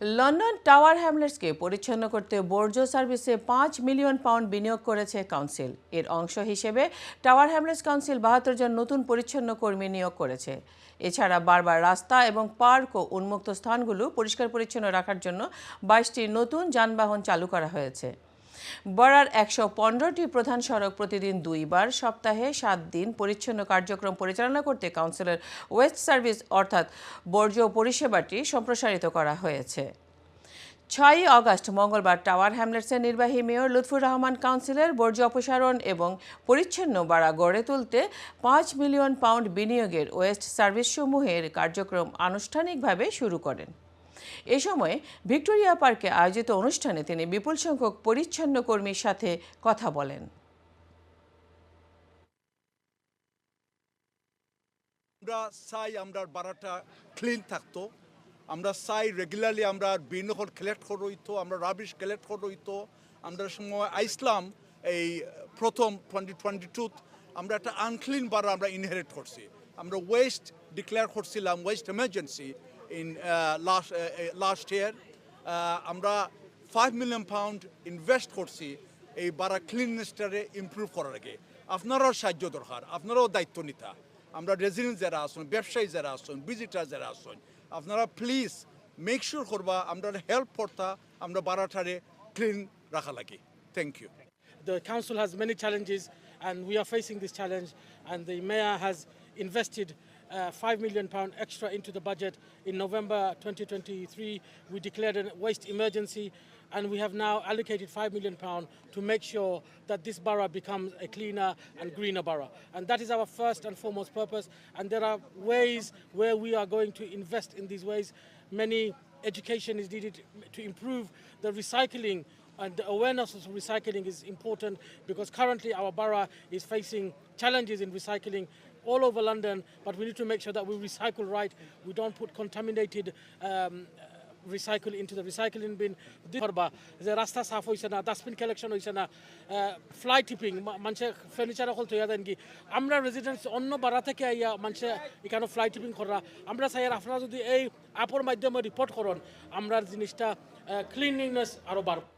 London tower হ্যামলেটসকে পরিচ্ছন্ন করতে বর্জ্য সার্ভিসে পাঁচ মিলিয়ন পাউন্ড বিনিয়োগ করেছে কাউন্সিল। এর অংশ হিসেবে টাওয়ার হ্যামলেটস কাউন্সিল বাহাত্তর জন নতুন পরিচ্ছন্ন কর্মী নিয়োগ করেছে। এছাড়া বারবার রাস্তা এবং পার্ক ও উন্মুক্ত স্থানগুলো পরিষ্কার পরিচ্ছন্ন রাখার জন্য বাইশটি নতুন যানবাহন চালু করা হয়েছে। বরার একশো পনেরোটি প্রধান সড়ক প্রতিদিন দুইবার, সপ্তাহে সাত দিন পরিচ্ছন্ন কার্যক্রম পরিচালনা করতে কাউন্সিলের ওয়েস্ট সার্ভিস অর্থাৎ বর্জ্য পরিষেবাটি সম্প্রসারিত করা হয়েছে। ছয়ই অগস্ট মঙ্গলবার টাওয়ার হ্যামলেটসের নির্বাহী মেয়র লুৎফুর রহমান কাউন্সিলের বর্জ্য অপসারণ এবং পরিচ্ছন্ন বাড়া গড়ে তুলতে পাঁচ মিলিয়ন পাউন্ড বিনিয়োগের ওয়েস্ট সার্ভিসসমূহের কার্যক্রম আনুষ্ঠানিকভাবে শুরু করেন। এ সময় ভিক্টোরিয়া পার্কে আয়োজিত অনুষ্ঠানে তিনি বিপুল সংখ্যক পরিচ্ছন্ন কর্মীর সাথে কথা বলেন। আমরা চাই আমরা বারাটা ক্লিন থাকতো। আমরা চাই রেগুলারলি আমরা বিনহল কালেক্ট করে হইতো আমরা রাবিশ কালেক্ট করে হইতো আমরা সময় আইসলাম এই প্রথম টোয়েন্টি টোয়েন্টি টুত আমরা একটা আনক্লিন বারা আমরা ইনহেরিট করছি। আমরা ওয়েস্ট ডিক্লেয়ার করছিলাম waste emergency in last last year আমরা ফাইভ মিলিয়ন পাউন্ড ইনভেস্ট করছি এই বারা ক্লিননেসটারে ইমপ্রুভ করার আগে আপনারাও সাহায্য দরকার আপনারাও দায়িত্ব নিতা আমরা রেজিডেন্ট যারা আসুন ব্যবসায়ী যারা আসুন ভিজিটার যারা আসুন আপনারা প্লিজ মেক শিওর করবা আমরা হেল্প করতা আমরা বারাটারে ক্লিন রাখা লাগে thank you The council has many challenges, and we are facing this challenge. And the mayor has invested uh, five million pound extra into the budget. In November 2023, we declared a waste emergency, and we have now allocated five million pound to make sure that this borough becomes a cleaner and greener borough. And that is our first and foremost purpose. And there are ways where we are going to invest in these ways. Many education is needed to improve the recycling and the awareness of recycling is important because currently our borough is facing challenges in recycling all over London, but we need to make sure that we recycle right. We don't put contaminated um, recycle into the recycling bin করবা যে রাস্তা সাফ হইছে না dustbin collection হইছে না fly tipping মানুষের furniture অকল তৈয়া দেন কি আমরা রেজিডেন্স অন্য বাড়া থেকে আইয়া মানুষে এখানে ফ্লাই টিপিং করা আমরা চাই আপনারা যদি এই আপর মাধ্যমে রিপোর্ট করেন আমরা জিনিসটা ক্লিনলিনেস আরও বাড়ব